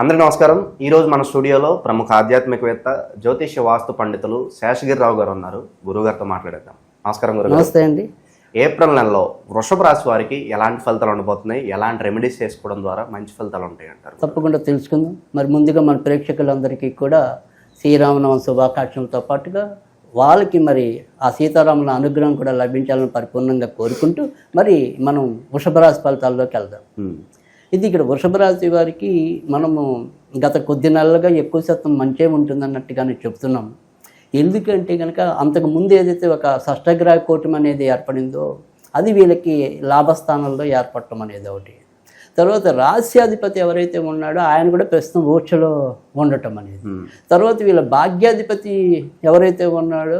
అందరికీ నమస్కారం. ఈరోజు మన స్టూడియోలో ప్రముఖ ఆధ్యాత్మికవేత్త జ్యోతిష్య వాస్తు పండితులు శేషగిరిరావు గారు ఉన్నారు. గురువుగారితో మాట్లాడేద్దాం. నమస్కారం గురుగారు. నమస్తే అండి. ఏప్రిల్ నెలలో వృషభ రాశి వారికి ఎలాంటి ఫలితాలు ఉండబోతున్నాయి? ఎలాంటి రెమెడీస్ చేసుకోవడం ద్వారా మంచి ఫలితాలు ఉంటాయి అంటారు తప్పకుండా తెలుసుకుందాం. మరి ముందుగా మన ప్రేక్షకులందరికీ కూడా శ్రీరామనవం శుభాకాంక్షలతో పాటుగా వాళ్ళకి మరి ఆ సీతారాముల అనుగ్రహం కూడా లభించాలని పరిపూర్ణంగా కోరుకుంటూ మరి మనం వృషభరాశి ఫలితాల్లోకి వెళ్దాం. ఇది ఇక్కడ వృషభ రాశి వారికి మనము గత కొద్ది నెలలుగా ఎక్కువ శాతం మంచే ఉంటుందన్నట్టుగానే చెప్తున్నాం. ఎందుకంటే కనుక అంతకు ముందు ఏదైతే ఒక షష్టగ్రహ కూటమి అనేది ఏర్పడిందో అది వీళ్ళకి లాభస్థానంలో ఏర్పడటం అనేది ఒకటి. తర్వాత రాస్యాధిపతి ఎవరైతే ఉన్నాడో ఆయన కూడా ప్రస్తుతం ఊర్చలో ఉండటం అనేది. తర్వాత వీళ్ళ భాగ్యాధిపతి ఎవరైతే ఉన్నాడో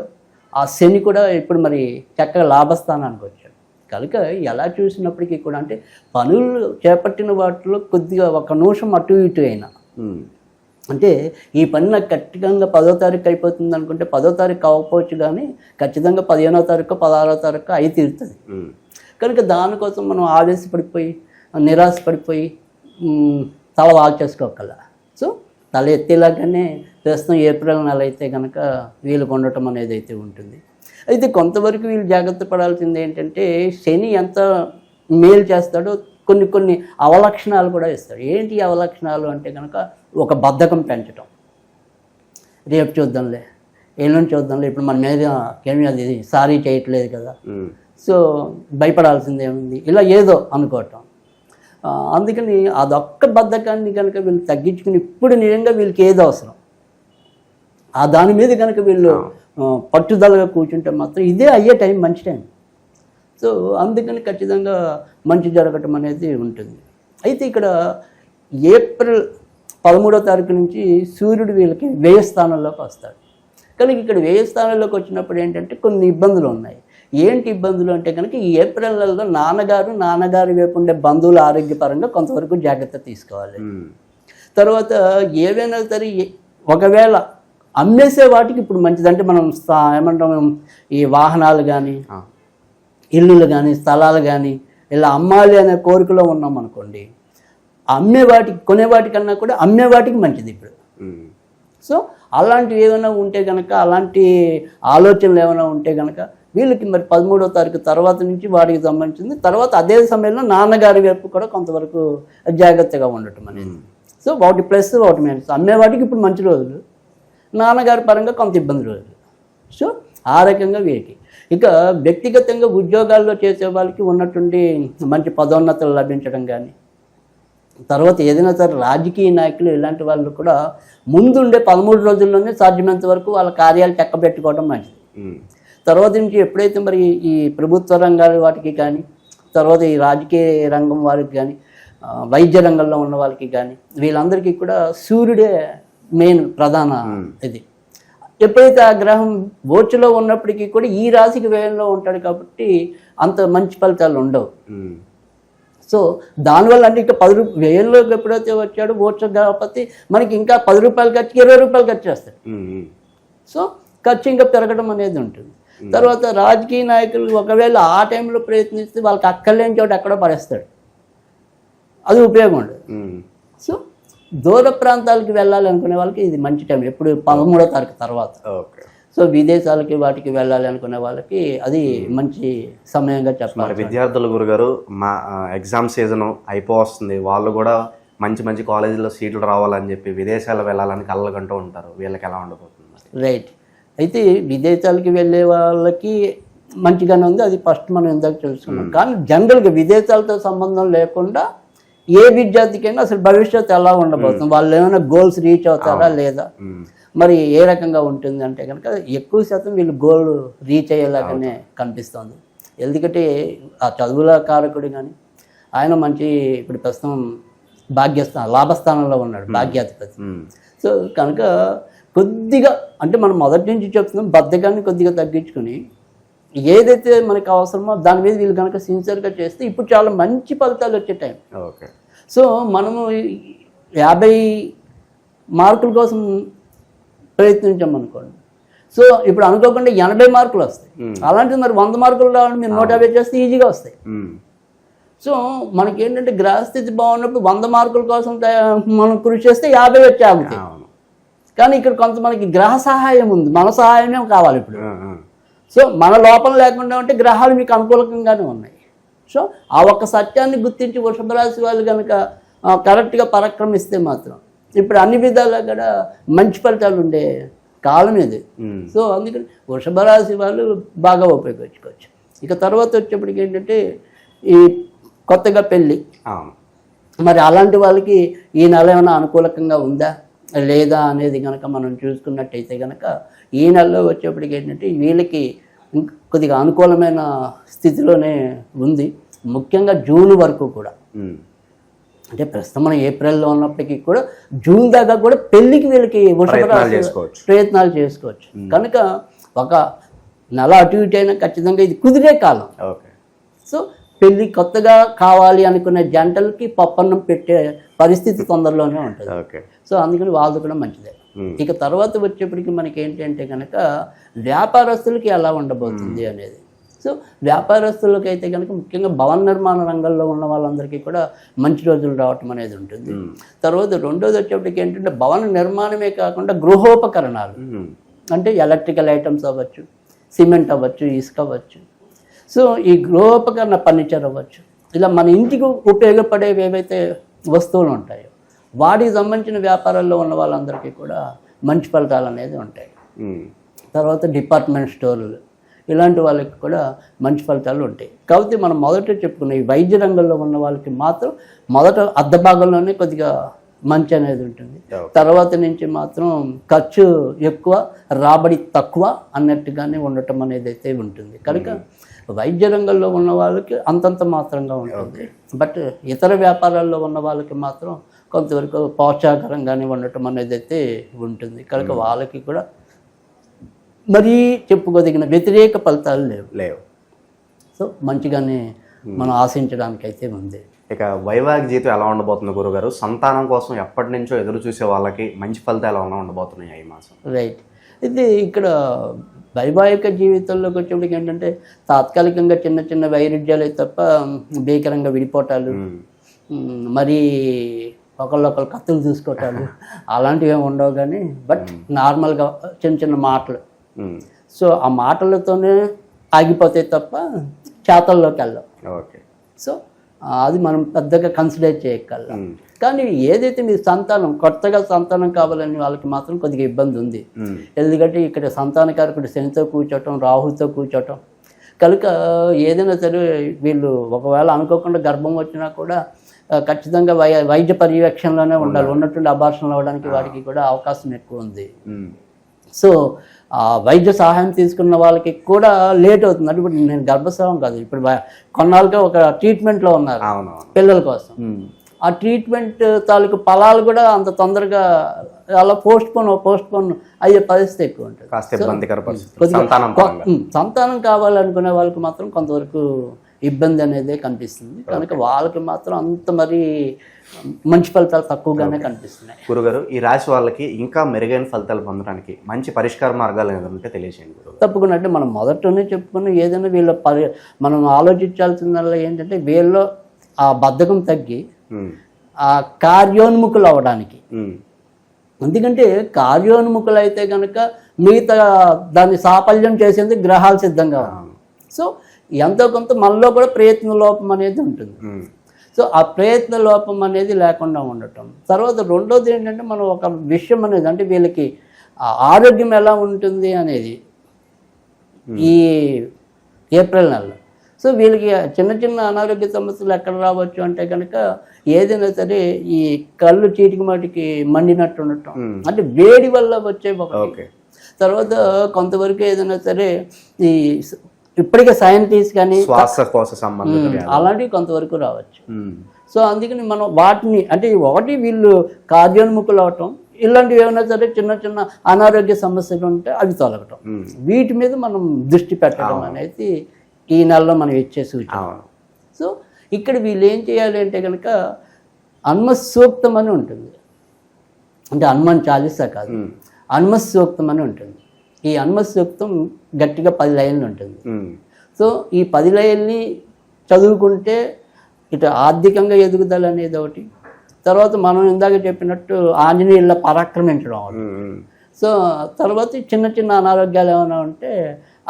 ఆ శని కూడా ఇప్పుడు మరి చక్కగా లాభస్థానానికి వచ్చాడు. కనుక ఎలా చూసినప్పటికీ కూడా అంటే పనులు చేపట్టిన వాటిలో కొద్దిగా ఒక నిమిషం అటు ఇటు అయినా. అంటే ఈ పని నాకు ఖచ్చితంగా పదో తారీఖు అయిపోతుంది అనుకుంటే పదో తారీఖు అవ్వకపోవచ్చు కానీ ఖచ్చితంగా పదిహేనో తారీఖు పదహారో తారీఖు అయి తీరుతుంది. కనుక దానికోసం మనం ఆవేశపడిపోయి నిరాశపడిపోయి తల వాల్చేసుకోగల సో తల ఎత్తేలాగానే ప్రస్తుతం ఏప్రిల్ నెల అయితే కనుక వీళ్ళకు ఉండటం అనేది అయితే ఉంటుంది. అయితే కొంతవరకు వీళ్ళు జాగ్రత్త పడాల్సింది ఏంటంటే శని ఎంత మేలు చేస్తాడో కొన్ని కొన్ని అవలక్షణాలు కూడా ఇస్తాడు. ఏంటి అవలక్షణాలు అంటే కనుక ఒక బద్ధకం పెంచడం రేపు చూద్దాంలే ఎల్లుండి చూద్దాంలే ఇప్పుడు మన మీద ఏమీ అది సారీ చేయట్లేదు కదా. సో భయపడాల్సిందేముంది ఇలా ఏదో అనుకోవటం. అందుకని అదొక్క బద్ధకాన్ని కనుక వీళ్ళు తగ్గించుకుని ఇప్పుడు నిజంగా వీళ్ళకి ఏది అవసరం. ఆ దాని మీద కనుక వీళ్ళు పట్టుదలగా కూర్చుంటే మాత్రం ఇదే అయ్యే టైం మంచి టైం. సో అందుకని ఖచ్చితంగా మంచి జరగటం అనేది ఉంటుంది. అయితే ఇక్కడ ఏప్రిల్ పదమూడో తారీఖు నుంచి సూర్యుడు వీళ్ళకి వ్యయ స్థానంలోకి వస్తాడు. కనుక ఇక్కడ వ్యయ స్థానంలోకి వచ్చినప్పుడు ఏంటంటే కొన్ని ఇబ్బందులు ఉన్నాయి. ఏంటి ఇబ్బందులు అంటే కనుక ఈ ఏప్రిల్ నెలలో నాన్నగారు నాన్నగారి వైపు ఉండే బంధువుల ఆరోగ్యపరంగా కొంతవరకు జాగ్రత్త తీసుకోవాలి. తర్వాత ఏవైనా సరే ఒకవేళ అమ్మేసే వాటికి ఇప్పుడు మంచిది. అంటే మనం ఏమంటాం ఈ వాహనాలు కానీ ఇల్లులు కానీ స్థలాలు కానీ ఇలా అమ్మాలి అనే కోరికలో ఉన్నాం అనుకోండి అమ్మే వాటికి కొనే వాటికన్నా కూడా అమ్మే వాటికి మంచిది ఇప్పుడు. సో అలాంటివి ఏమైనా ఉంటే కనుక అలాంటి ఆలోచనలు ఏమైనా ఉంటే కనుక వీళ్ళకి మరి పదమూడో తారీఖు తర్వాత నుంచి వాటికి సంబంధించింది. తర్వాత అదే సమయంలో నాన్నగారి వైపు కూడా కొంతవరకు జాగ్రత్తగా ఉండటం అనేది. సో వాటి ప్లస్ వాటి మైనస్. అమ్మే వాటికి ఇప్పుడు మంచి రోజులు. నాన్నగారి పరంగా కొంత ఇబ్బంది రోజులు సో ఆ రకంగా వీరికి. ఇక వ్యక్తిగతంగా ఉద్యోగాల్లో చేసే వాళ్ళకి ఉన్నటువంటి మంచి పదోన్నతులు లభించడం కానీ తర్వాత ఏదైనా సరే రాజకీయ నాయకులు ఇలాంటి వాళ్ళు కూడా ముందుండే పదమూడు రోజుల్లోనే సాధ్యమైనంత వరకు వాళ్ళ కార్యాలు చక్కబెట్టుకోవడం మంచిది. తర్వాత నుంచి ఎప్పుడైతే మరి ఈ ప్రభుత్వ రంగాల వాటికి కానీ తర్వాత ఈ రాజకీయ రంగం వారికి కానీ వైద్య రంగంలో ఉన్న వాళ్ళకి కానీ వీళ్ళందరికీ కూడా సూర్యుడే మెయిన్ ప్రధాన ఇది. ఎప్పుడైతే ఆ గ్రహం బోర్చులో ఉన్నప్పటికీ కూడా ఈ రాశికి వ్యయంలో ఉంటాడు కాబట్టి అంత మంచి ఫలితాలు ఉండవు. సో దానివల్ల అంటే ఇంకా పది రూపాయలు వ్యయంలోకి ఎప్పుడైతే వచ్చాడో బోర్చు కాబట్టి మనకి ఇంకా పది రూపాయలు ఖర్చుకి ఇరవై రూపాయలు ఖర్చు చేస్తాడు. సో ఖర్చు ఇంకా పెరగడం అనేది ఉంటుంది. తర్వాత రాజకీయ నాయకులు ఒకవేళ ఆ టైంలో ప్రయత్నిస్తే వాళ్ళకి అక్కర్లేని చోట ఎక్కడో పడేస్తాడు. అది ఉపయోగం ఉండదు. సో దూర ప్రాంతాలకు వెళ్ళాలి అనుకునే వాళ్ళకి ఇది మంచి టైం. ఎప్పుడు పదమూడో తారీఖు తర్వాత. సో విదేశాలకి వాటికి వెళ్ళాలి అనుకునే వాళ్ళకి అది మంచి సమయంగా చెప్పాలి విద్యార్థుల గురుగారు మా ఎగ్జామ్ సీజన్ అయిపోవస్తుంది. వాళ్ళు కూడా మంచి మంచి కాలేజీలో సీట్లు రావాలని చెప్పి విదేశాలు వెళ్ళాలని కళ్ళకంటూ ఉంటారు. వీళ్ళకి ఎలా ఉండబోతుంది రైట్. అయితే విదేశాలకి వెళ్ళే వాళ్ళకి మంచిగానే ఉంది. అది ఫస్ట్ మనం ఇందాక తెలుసుకున్నాం కానీ జనరల్గా విదేశాలతో సంబంధం లేకుండా ఏ విద్యార్థికైనా అసలు భవిష్యత్తు ఎలా ఉండబోతుంది? వాళ్ళు ఏమైనా గోల్స్ రీచ్ అవుతారా లేదా? మరి ఏ రకంగా ఉంటుంది అంటే కనుక ఎక్కువ శాతం వీళ్ళు గోల్ రీచ్ అయ్యేలాగానే కనిపిస్తుంది. ఎందుకంటే ఆ చదువుల కారకుడు కానీ ఆయన మంచి ఇప్పుడు ప్రస్తుతం భాగ్యస్థానం లాభస్థానంలో ఉన్నాడు భాగ్యాధిపతి. సో కనుక కొద్దిగా అంటే మనం మొదటి నుంచి చెప్తున్నాం బద్ధకాన్ని కొద్దిగా తగ్గించుకొని ఏదైతే మనకు అవసరమో దాని మీద వీళ్ళు కనుక సిన్సియర్గా చేస్తే ఇప్పుడు చాలా మంచి ఫలితాలు వచ్చే టైం ఓకే. సో మనము యాభై మార్కుల కోసం ప్రయత్నించామనుకోండి సో ఇప్పుడు అనుకోకుండా ఎనభై మార్కులు వస్తాయి. అలాంటిది మరి వంద మార్కులు రావాలని మీరు నూట యాభై చేస్తే ఈజీగా వస్తాయి. సో మనకి ఏంటంటే గ్రహస్థితి బాగున్నప్పుడు వంద మార్కుల కోసం మనం కృషి చేస్తే యాభై వచ్చి ఆగుతాయి. కానీ ఇక్కడ కొంత మనకి గ్రహ సహాయం ఉంది. మన సహాయమే కావాలి ఇప్పుడు. సో మన లోపం లేకుండా ఉంటే గ్రహాలు మీకు అనుకూలకంగానే ఉన్నాయి. సో ఆ ఒక్క సత్యాన్ని గుర్తించి వృషభ రాశి వాళ్ళు కనుక కరెక్ట్గా పరాక్రమిస్తే మాత్రం ఇప్పుడు అన్ని విధాలా కూడా మంచి ఫలితాలు ఉండే కాలం ఇది. సో అందుకని వృషభ రాశి వాళ్ళు బాగా ఉపయోగించుకోవచ్చు. ఇక తర్వాత వచ్చేప్పటికి ఏంటంటే ఈ కొత్తగా పెళ్ళి. మరి అలాంటి వాళ్ళకి ఈ నెల ఏమైనా అనుకూలకంగా ఉందా? లేదా అనేది కనుక మనం చూసుకున్నట్టయితే కనుక ఈ నెలలో వచ్చేప్పటికి ఏంటంటే వీళ్ళకి కొద్దిగా అనుకూలమైన స్థితిలోనే ఉంది. ముఖ్యంగా జూన్ వరకు కూడా. అంటే ప్రస్తుతం మనం ఏప్రిల్లో ఉన్నప్పటికీ కూడా జూన్ దాకా కూడా పెళ్ళికి వీళ్ళకి ప్రయత్నాలు చేసుకోవచ్చు. కనుక ఒక నెల అటు ఇటు అయినా ఖచ్చితంగా ఇది కుదిరే కాలం. ఓకే. సో పెళ్ళి కొత్తగా కావాలి అనుకునే జంటలకి పప్పన్నం పెట్టే పరిస్థితి తొందరలోనే ఉంటుంది. ఓకే. సో అందుకని వాళ్ళది కూడా మంచిదే. ఇక తర్వాత వచ్చేప్పటికి మనకి ఏంటంటే కనుక వ్యాపారస్తులకి ఎలా ఉండబోతుంది అనేది. సో వ్యాపారస్తులకి అయితే కనుక ముఖ్యంగా భవన నిర్మాణ రంగంలో ఉన్న వాళ్ళందరికీ కూడా మంచి రోజులు రావటం అనేది ఉంటుంది. తర్వాత రెండోది వచ్చేప్పటికి ఏంటంటే భవన నిర్మాణమే కాకుండా గృహోపకరణాలు. అంటే ఎలక్ట్రికల్ ఐటమ్స్ అవ్వచ్చు సిమెంట్ అవ్వచ్చు ఇసుక అవ్వచ్చు. సో ఈ గృహోపకరణ ఫర్నిచర్ అవ్వచ్చు. ఇలా మన ఇంటికి ఉపయోగపడేవి ఏవైతే వస్తువులు ఉంటాయో వాటికి సంబంధించిన వ్యాపారాల్లో ఉన్న వాళ్ళందరికీ కూడా మంచి ఫలితాలు అనేది ఉంటాయి. తర్వాత డిపార్ట్మెంట్ స్టోర్లు ఇలాంటి వాళ్ళకి కూడా మంచి ఫలితాలు ఉంటాయి. కాబట్టి మనం మొదట చెప్పుకున్న ఈ వైద్య రంగంలో ఉన్న వాళ్ళకి మాత్రం మొదట అర్ధ భాగంలోనే కొద్దిగా మంచి అనేది ఉంటుంది. తర్వాత నుంచి మాత్రం ఖర్చు ఎక్కువ రాబడి తక్కువ అన్నట్టుగానే ఉండటం అనేది అయితే ఉంటుంది. కనుక వైద్య రంగంలో ఉన్న వాళ్ళకి అంతంత మాత్రంగా ఉంటుంది. బట్ ఇతర వ్యాపారాల్లో ఉన్న వాళ్ళకి మాత్రం కొంతవరకు ప్రోత్సాహకరంగానే ఉండటం అనేది అయితే ఉంటుంది. కనుక వాళ్ళకి కూడా మరీ చెప్పుకోదగిన వ్యతిరేక ఫలితాలు లేవు. లేవు. సో మంచిగానే మనం ఆశించడానికి అయితే ఉంది. ఇక వైవాహిక జీవితం ఎలా ఉండబోతుంది గురుగారు? సంతానం కోసం ఎప్పటి నుంచో ఎదురు చూసే వాళ్ళకి మంచి ఫలితాలు ఎలా ఉండబోతున్నాయి ఈ మాసం? రైట్. ఇది ఇక్కడ వైవాహిక జీవితంలోకి వచ్చేప్పటికి ఏంటంటే తాత్కాలికంగా చిన్న చిన్న వైరుధ్యాలే తప్ప భీకరంగా విడిపోవటాలు. మ్, మరీ ఒకళ్ళొకళ్ళు కత్తులు చూసుకోవటాలు అలాంటివి ఏమి ఉండవు కానీ బట్ నార్మల్గా చిన్న చిన్న మాటలు. సో ఆ మాటలతోనే ఆగిపోతాయి తప్ప చేతల్లోకి వెళ్ళవు ఓకే సో అది మనం పెద్దగా కన్సిడర్ చేయగలం ఉమ్. కానీ ఏదైతే మీ సంతానం కొత్తగా సంతానం కావాలని వాళ్ళకి మాత్రం కొద్దిగా ఇబ్బంది ఉంది. ఎందుకంటే ఇక్కడ సంతానకారకుడు శనితో కూర్చోటం రాహుతో కూర్చోటం. కనుక ఏదైనా సరే వీళ్ళు ఒకవేళ అనుకోకుండా గర్భం వచ్చినా కూడా ఖచ్చితంగా వై వైద్య పర్యవేక్షణలోనే ఉండాలి. ఉన్నట్టుండి అబార్షన్లు అవ్వడానికి వాడికి కూడా అవకాశం ఎక్కువ ఉంది. సో ఆ వైద్య సహాయం తీసుకున్న వాళ్ళకి కూడా లేట్ అవుతుంది. అంటే ఇప్పుడు నేను గర్భస్రావం కాదు. ఇప్పుడు కొన్నాళ్ళుగా ఒక ట్రీట్మెంట్లో ఉన్నారు పిల్లల కోసం. ఆ ట్రీట్మెంట్ తాలూకు ఫలాలు కూడా అంత తొందరగా అలా పోస్ట్ పోన్ పోస్ట్ పోన్ అయ్యే పరిస్థితి ఎక్కువ ఉంటుంది. సంతానం కావాలనుకునే వాళ్ళకి మాత్రం కొంతవరకు ఇబ్బంది అనేది కనిపిస్తుంది. కనుక వాళ్ళకి మాత్రం అంత మరి మంచి ఫలితాలు తక్కువగానే కనిపిస్తున్నాయి. గురుగారు ఈ రాశి వాళ్ళకి ఇంకా మెరుగైన ఫలితాలు పొందడానికి మంచి పరిష్కార మార్గాలు ఏదైనా ఉంటే తెలియజేయండి తప్పకుండా. అంటే మనం మొదటనే చెప్పుకున్న ఏదైనా వీళ్ళ పరి మనం ఆలోచించాల్సిందల్లా ఏంటంటే వీళ్ళలో ఆ బద్ధకం తగ్గి. ఆ కార్యోన్ముఖులు అవ్వడానికి. ఎందుకంటే కార్యోన్ముఖులు అయితే కనుక మిగతా దాన్ని సాఫల్యం చేసేందుకు గ్రహాలు సిద్ధంగా సో ఎంతో కొంత మనలో కూడా ప్రయత్న లోపం అనేది ఉంటుంది. సో ఆ ప్రయత్న లోపం అనేది లేకుండా ఉండటం. తర్వాత రెండోది ఏంటంటే మనం ఒక విషయం అనేది అంటే వీళ్ళకి ఆరోగ్యం ఎలా ఉంటుంది అనేది ఈ ఏప్రిల్ నెలలో. సో వీళ్ళకి చిన్న చిన్న అనారోగ్య సమస్యలు ఎక్కడ రావచ్చు అంటే కనుక ఏదైనా సరే ఈ కళ్ళు చీటికి మాటికి మండినట్టు ఉండటం. అంటే వేడి వల్ల వచ్చే తర్వాత కొంతవరకు ఏదైనా సరే ఈ ఇప్పటికే సైంటిస్ట్ కానీ శ్వాసకోశ వ్యాధులు. అలాంటివి కొంతవరకు రావచ్చు. సో అందుకని మనం వాటిని అంటే ఒకటి వీళ్ళు కార్యోన్ముఖులు అవటం ఇలాంటివి ఏమైనా సరే చిన్న చిన్న అనారోగ్య సమస్యలు ఉంటే అవి తొలగటం. వీటి మీద మనం దృష్టి పెట్టడం అనేది ఈ నెలలో మనం ఇచ్చే సూచన సో ఇక్కడ వీళ్ళు ఏం చేయాలి అంటే కనుక హనుమ సూక్తం అని ఉంటుంది అంటే హనుమాన్ చాలీసా కాదు ఉమ్. హనుమ సూక్తం అని ఉంటుంది ఈ హనుమ సూక్తం గట్టిగా పది లైన్లు ఉంటుంది. సో ఈ పది లైన్ని చదువుకుంటే ఇటు ఆర్థికంగా ఎదుగుదల అనేది ఒకటి. తర్వాత మనం ఇందాక చెప్పినట్టు ఆంజనేయుల పరాక్రమించడం ఒకటి. సో తర్వాత చిన్న చిన్న అనారోగ్యాలు ఏమైనా ఉంటే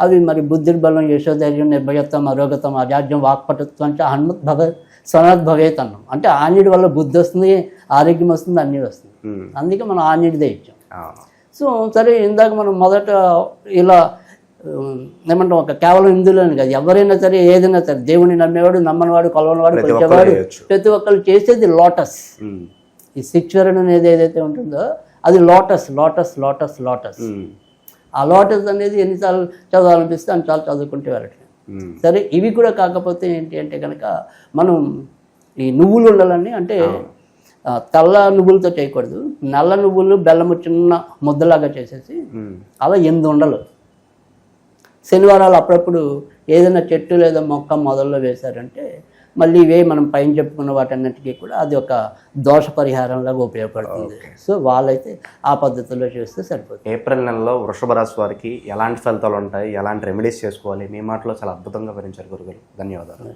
అవి మరి బుద్ధిర్ బలం యశోధైర్యం నిర్భయత్వం అరోగతం అజాడ్యం వాక్పటుత్వం అంటే హనుమత్ భవ సనత్ భవేత్ అన్నాం అంటే ఆంజనేయుడి వల్ల బుద్ధి వస్తుంది ఆరోగ్యం వస్తుంది అన్నీ వస్తుంది. అందుకే మనం ఆంజనేయుడిదే ఇచ్చాం. సో సరే ఇందాక మనం మొదట ఇలా ఏమంటాం ఒక కేవలం హిందువులని కాదు. ఎవరైనా సరే ఏదైనా సరే దేవుని నమ్మేవాడు నమ్మనివాడు కొలవనివాడు కొలిచేవాడు. ప్రతి ఒక్కరు చేసేది లోటస్. ఈ శిక్షరణ అనేది ఏదైతే ఉంటుందో అది లోటస్ లోటస్ లోటస్ లోటస్. ఆ లోటస్ అనేది ఎన్నిసార్లు చదవాలనిపిస్తే అన్నిసార్లు చదువుకుంటే వెళ్ళట్లేదు. సరే ఇవి కూడా కాకపోతే ఏంటి అంటే కనుక మనం ఈ నువ్వులు ఉండాలని అంటే తెల్ల నువ్వులతో చేయకూడదు. నల్ల నువ్వులు బెల్లము చిన్న ముద్దలాగా చేసేసి. అలా ఎనిమిది ఉండలు. శనివారాలు అప్పుడప్పుడు ఏదైనా చెట్టు లేదా మొక్క మొదల్లో వేశారంటే మళ్ళీ ఇవే మనం పైన చెప్పుకున్న వాటన్నిటికీ కూడా అది ఒక దోష పరిహారంలాగా ఉపయోగపడుతుంది. సో వాళ్ళైతే ఆ పద్ధతిలో చేస్తే సరిపోతుంది. ఏప్రిల్ నెలలో వృషభ రాశి వారికి ఎలాంటి ఫలితాలు ఉంటాయి? ఎలాంటి రెమెడీస్ చేసుకోవాలి? మీ మాటలో చాలా అద్భుతంగా వివరించారు గురుగారు. ధన్యవాదాలు.